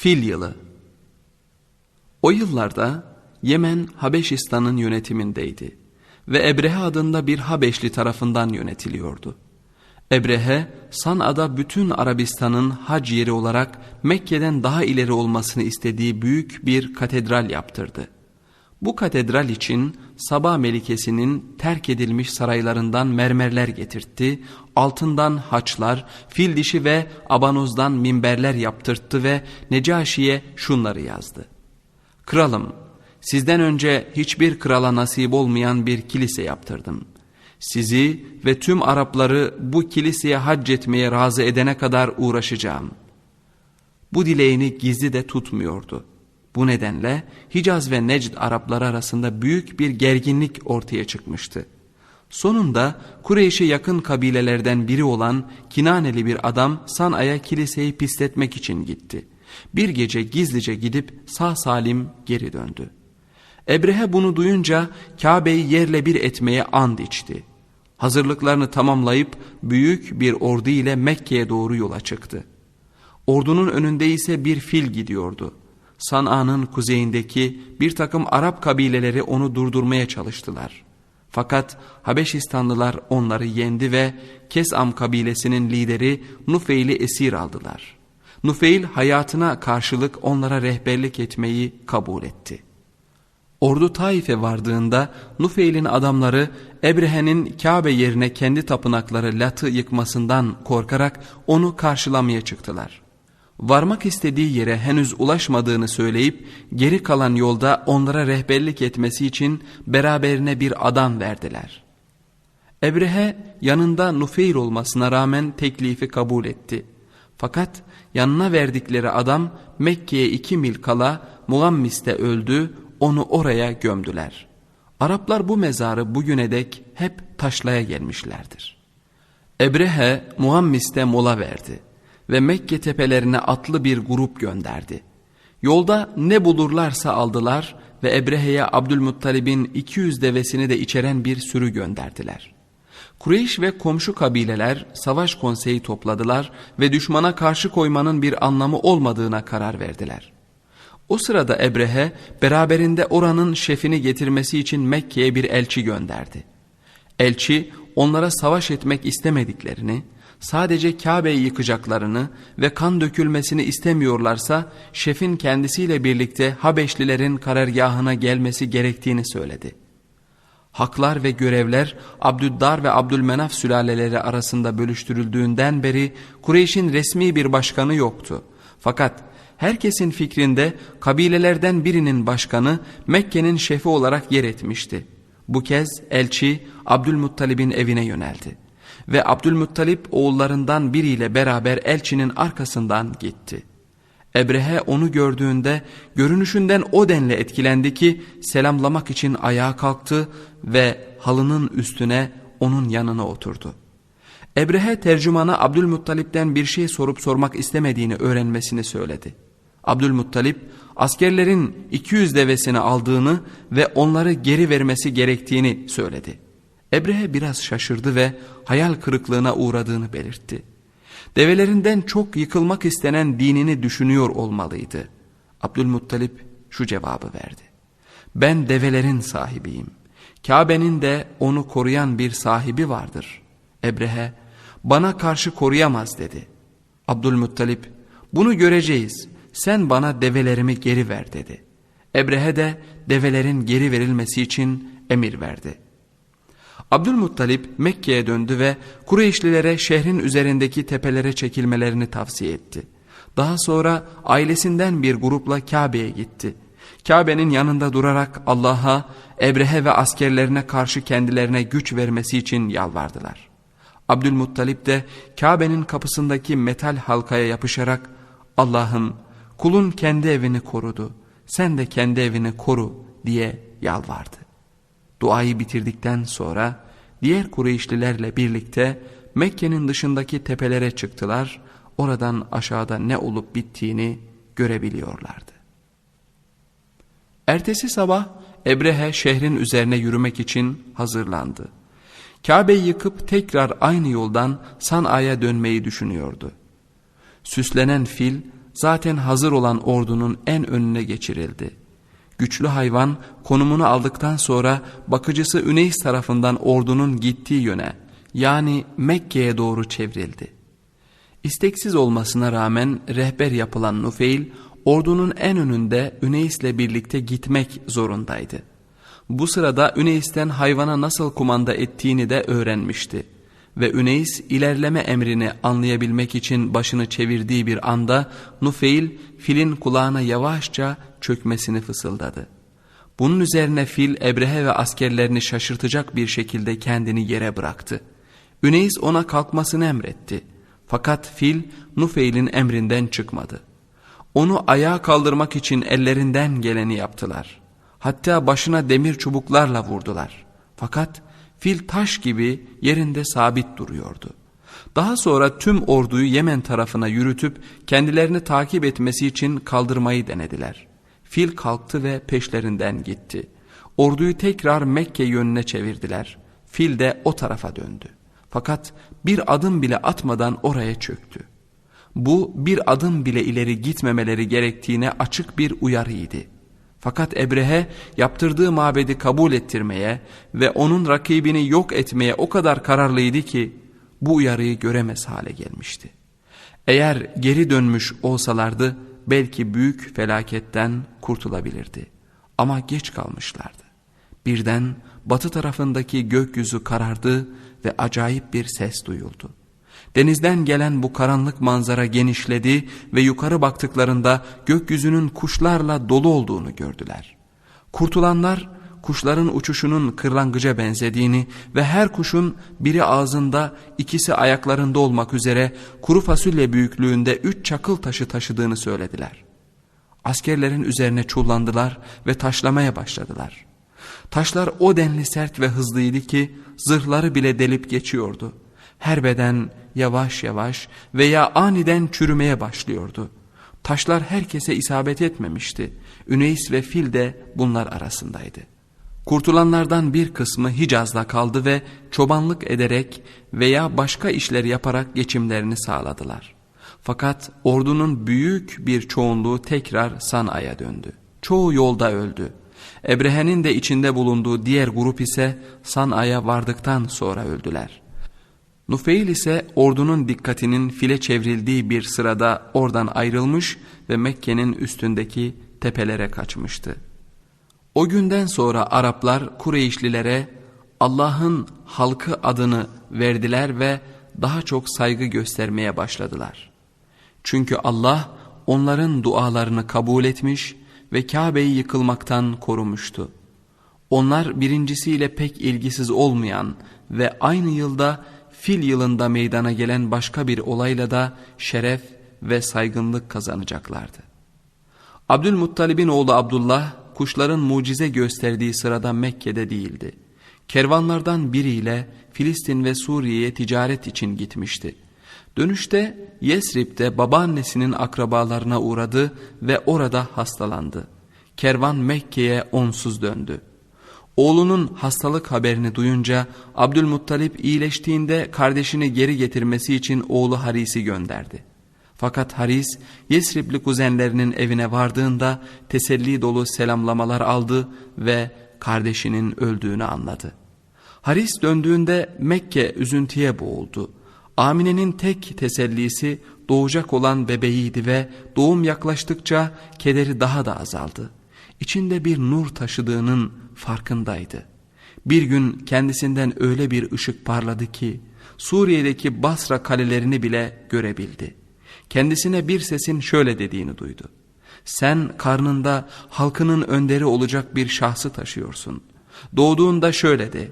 Fil Yılı O yıllarda Yemen Habeşistan'ın yönetimindeydi ve Ebrehe adında bir Habeşli tarafından yönetiliyordu. Ebrehe, San'a'da bütün Arabistan'ın hac yeri olarak Mekke'den daha ileri olmasını istediği büyük bir katedral yaptırdı. Bu katedral için Sabah Melikesi'nin terk edilmiş saraylarından mermerler getirtti, altından haçlar, fil dişi ve abanozdan minberler yaptırttı ve Necaşi'ye şunları yazdı. Kralım, sizden önce hiçbir krala nasip olmayan bir kilise yaptırdım. Sizi ve tüm Arapları bu kiliseye hac etmeye razı edene kadar uğraşacağım. Bu dileğini gizli de tutmuyordu.'' Bu nedenle Hicaz ve Necd Arapları arasında büyük bir gerginlik ortaya çıkmıştı. Sonunda Kureyş'e yakın kabilelerden biri olan Kinaneli bir adam San'a'ya kiliseyi pisletmek için gitti. Bir gece gizlice gidip sağ salim geri döndü. Ebrehe bunu duyunca Kabe'yi yerle bir etmeye and içti. Hazırlıklarını tamamlayıp büyük bir ordu ile Mekke'ye doğru yola çıktı. Ordunun önünde ise bir fil gidiyordu. San'a'nın kuzeyindeki bir takım Arap kabileleri onu durdurmaya çalıştılar. Fakat Habeşistanlılar onları yendi ve Kesam kabilesinin lideri Nufeil'i esir aldılar. Nufeil hayatına karşılık onlara rehberlik etmeyi kabul etti. Ordu Taif'e vardığında Nufeil'in adamları Ebrehe'nin Kabe yerine kendi tapınakları Lat'ı yıkmasından korkarak onu karşılamaya çıktılar varmak istediği yere henüz ulaşmadığını söyleyip geri kalan yolda onlara rehberlik etmesi için beraberine bir adam verdiler. Ebrehe yanında Nufeyr olmasına rağmen teklifi kabul etti. Fakat yanına verdikleri adam Mekke'ye iki mil kala Muammis'te öldü, onu oraya gömdüler. Araplar bu mezarı bugüne dek hep taşlaya gelmişlerdir. Ebrehe Muammis'te mola verdi ve Mekke tepelerine atlı bir grup gönderdi. Yolda ne bulurlarsa aldılar ve Ebrehe'ye Abdülmuttalib'in 200 devesini de içeren bir sürü gönderdiler. Kureyş ve komşu kabileler savaş konseyi topladılar ve düşmana karşı koymanın bir anlamı olmadığına karar verdiler. O sırada Ebrehe beraberinde oranın şefini getirmesi için Mekke'ye bir elçi gönderdi. Elçi onlara savaş etmek istemediklerini, sadece Kabe'yi yıkacaklarını ve kan dökülmesini istemiyorlarsa şefin kendisiyle birlikte Habeşlilerin karargahına gelmesi gerektiğini söyledi. Haklar ve görevler Abdüddar ve Abdülmenaf sülaleleri arasında bölüştürüldüğünden beri Kureyş'in resmi bir başkanı yoktu. Fakat herkesin fikrinde kabilelerden birinin başkanı Mekke'nin şefi olarak yer etmişti. Bu kez elçi Abdülmuttalib'in evine yöneldi ve Abdülmuttalip oğullarından biriyle beraber elçinin arkasından gitti. Ebrehe onu gördüğünde görünüşünden o denli etkilendi ki selamlamak için ayağa kalktı ve halının üstüne onun yanına oturdu. Ebrehe tercümana Abdülmuttalip'ten bir şey sorup sormak istemediğini öğrenmesini söyledi. Abdülmuttalip askerlerin 200 devesini aldığını ve onları geri vermesi gerektiğini söyledi. Ebrehe biraz şaşırdı ve hayal kırıklığına uğradığını belirtti. Develerinden çok yıkılmak istenen dinini düşünüyor olmalıydı. Abdülmuttalip şu cevabı verdi. Ben develerin sahibiyim. Kabe'nin de onu koruyan bir sahibi vardır. Ebrehe bana karşı koruyamaz dedi. Abdülmuttalip bunu göreceğiz sen bana develerimi geri ver dedi. Ebrehe de develerin geri verilmesi için emir verdi.'' Abdülmuttalip Mekke'ye döndü ve Kureyşlilere şehrin üzerindeki tepelere çekilmelerini tavsiye etti. Daha sonra ailesinden bir grupla Kabe'ye gitti. Kabe'nin yanında durarak Allah'a, Ebrehe ve askerlerine karşı kendilerine güç vermesi için yalvardılar. Abdülmuttalip de Kabe'nin kapısındaki metal halkaya yapışarak Allah'ım kulun kendi evini korudu, sen de kendi evini koru diye yalvardı. Duayı bitirdikten sonra diğer Kureyşlilerle birlikte Mekke'nin dışındaki tepelere çıktılar. Oradan aşağıda ne olup bittiğini görebiliyorlardı. Ertesi sabah Ebrehe şehrin üzerine yürümek için hazırlandı. Kabe'yi yıkıp tekrar aynı yoldan San'a'ya dönmeyi düşünüyordu. Süslenen fil zaten hazır olan ordunun en önüne geçirildi. Güçlü hayvan konumunu aldıktan sonra bakıcısı Üneys tarafından ordunun gittiği yöne yani Mekke'ye doğru çevrildi. İsteksiz olmasına rağmen rehber yapılan Nufeil ordunun en önünde Üneys'le birlikte gitmek zorundaydı. Bu sırada Üneys'ten hayvana nasıl kumanda ettiğini de öğrenmişti. Ve Üneys ilerleme emrini anlayabilmek için başını çevirdiği bir anda Nufeil filin kulağına yavaşça çökmesini fısıldadı. Bunun üzerine fil Ebrehe ve askerlerini şaşırtacak bir şekilde kendini yere bıraktı. Üneys ona kalkmasını emretti. Fakat fil Nufeil'in emrinden çıkmadı. Onu ayağa kaldırmak için ellerinden geleni yaptılar. Hatta başına demir çubuklarla vurdular. Fakat fil taş gibi yerinde sabit duruyordu. Daha sonra tüm orduyu Yemen tarafına yürütüp kendilerini takip etmesi için kaldırmayı denediler. Fil kalktı ve peşlerinden gitti. Orduyu tekrar Mekke yönüne çevirdiler. Fil de o tarafa döndü. Fakat bir adım bile atmadan oraya çöktü. Bu bir adım bile ileri gitmemeleri gerektiğine açık bir uyarıydı. Fakat Ebrehe yaptırdığı mabedi kabul ettirmeye ve onun rakibini yok etmeye o kadar kararlıydı ki bu uyarıyı göremez hale gelmişti. Eğer geri dönmüş olsalardı belki büyük felaketten kurtulabilirdi. Ama geç kalmışlardı. Birden batı tarafındaki gökyüzü karardı ve acayip bir ses duyuldu. Denizden gelen bu karanlık manzara genişledi ve yukarı baktıklarında gökyüzünün kuşlarla dolu olduğunu gördüler. Kurtulanlar kuşların uçuşunun kırlangıca benzediğini ve her kuşun biri ağzında ikisi ayaklarında olmak üzere kuru fasulye büyüklüğünde üç çakıl taşı taşıdığını söylediler. Askerlerin üzerine çullandılar ve taşlamaya başladılar. Taşlar o denli sert ve hızlıydı ki zırhları bile delip geçiyordu. Her beden yavaş yavaş veya aniden çürümeye başlıyordu. Taşlar herkese isabet etmemişti. Üneys ve Fil de bunlar arasındaydı. Kurtulanlardan bir kısmı Hicaz'da kaldı ve çobanlık ederek veya başka işler yaparak geçimlerini sağladılar. Fakat ordunun büyük bir çoğunluğu tekrar Sana'ya döndü. Çoğu yolda öldü. Ebrehe'nin de içinde bulunduğu diğer grup ise Sana'ya vardıktan sonra öldüler. Nufeil ise ordunun dikkatinin file çevrildiği bir sırada oradan ayrılmış ve Mekke'nin üstündeki tepelere kaçmıştı. O günden sonra Araplar Kureyşlilere Allah'ın halkı adını verdiler ve daha çok saygı göstermeye başladılar. Çünkü Allah onların dualarını kabul etmiş ve Kabe'yi yıkılmaktan korumuştu. Onlar birincisiyle pek ilgisiz olmayan ve aynı yılda fil yılında meydana gelen başka bir olayla da şeref ve saygınlık kazanacaklardı. Abdülmuttalib'in oğlu Abdullah kuşların mucize gösterdiği sırada Mekke'de değildi. Kervanlardan biriyle Filistin ve Suriye'ye ticaret için gitmişti. Dönüşte Yesrib'de babaannesinin akrabalarına uğradı ve orada hastalandı. Kervan Mekke'ye onsuz döndü. Oğlunun hastalık haberini duyunca Abdülmuttalip iyileştiğinde kardeşini geri getirmesi için oğlu Haris'i gönderdi. Fakat Haris Yesribli kuzenlerinin evine vardığında teselli dolu selamlamalar aldı ve kardeşinin öldüğünü anladı. Haris döndüğünde Mekke üzüntüye boğuldu. Amine'nin tek tesellisi doğacak olan bebeğiydi ve doğum yaklaştıkça kederi daha da azaldı. İçinde bir nur taşıdığının farkındaydı. Bir gün kendisinden öyle bir ışık parladı ki Suriye'deki Basra kalelerini bile görebildi. Kendisine bir sesin şöyle dediğini duydu. Sen karnında halkının önderi olacak bir şahsı taşıyorsun. Doğduğunda şöyle de,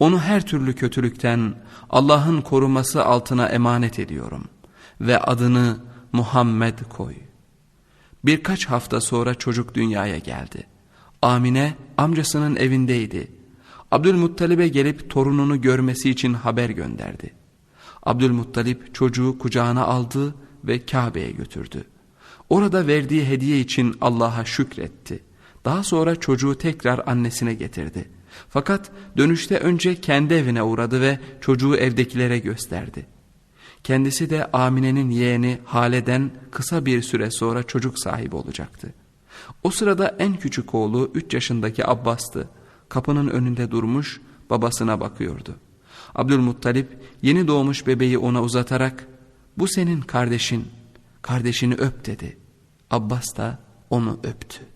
onu her türlü kötülükten Allah'ın koruması altına emanet ediyorum ve adını Muhammed koy. Birkaç hafta sonra çocuk dünyaya geldi. Amine amcasının evindeydi. Abdülmuttalib'e gelip torununu görmesi için haber gönderdi. Abdülmuttalip çocuğu kucağına aldı ve Kabe'ye götürdü. Orada verdiği hediye için Allah'a şükretti. Daha sonra çocuğu tekrar annesine getirdi. Fakat dönüşte önce kendi evine uğradı ve çocuğu evdekilere gösterdi. Kendisi de Amine'nin yeğeni Hale'den kısa bir süre sonra çocuk sahibi olacaktı. O sırada en küçük oğlu 3 yaşındaki Abbas'tı. Kapının önünde durmuş babasına bakıyordu. Abdülmuttalip yeni doğmuş bebeği ona uzatarak bu senin kardeşin, kardeşini öp dedi. Abbas da onu öptü.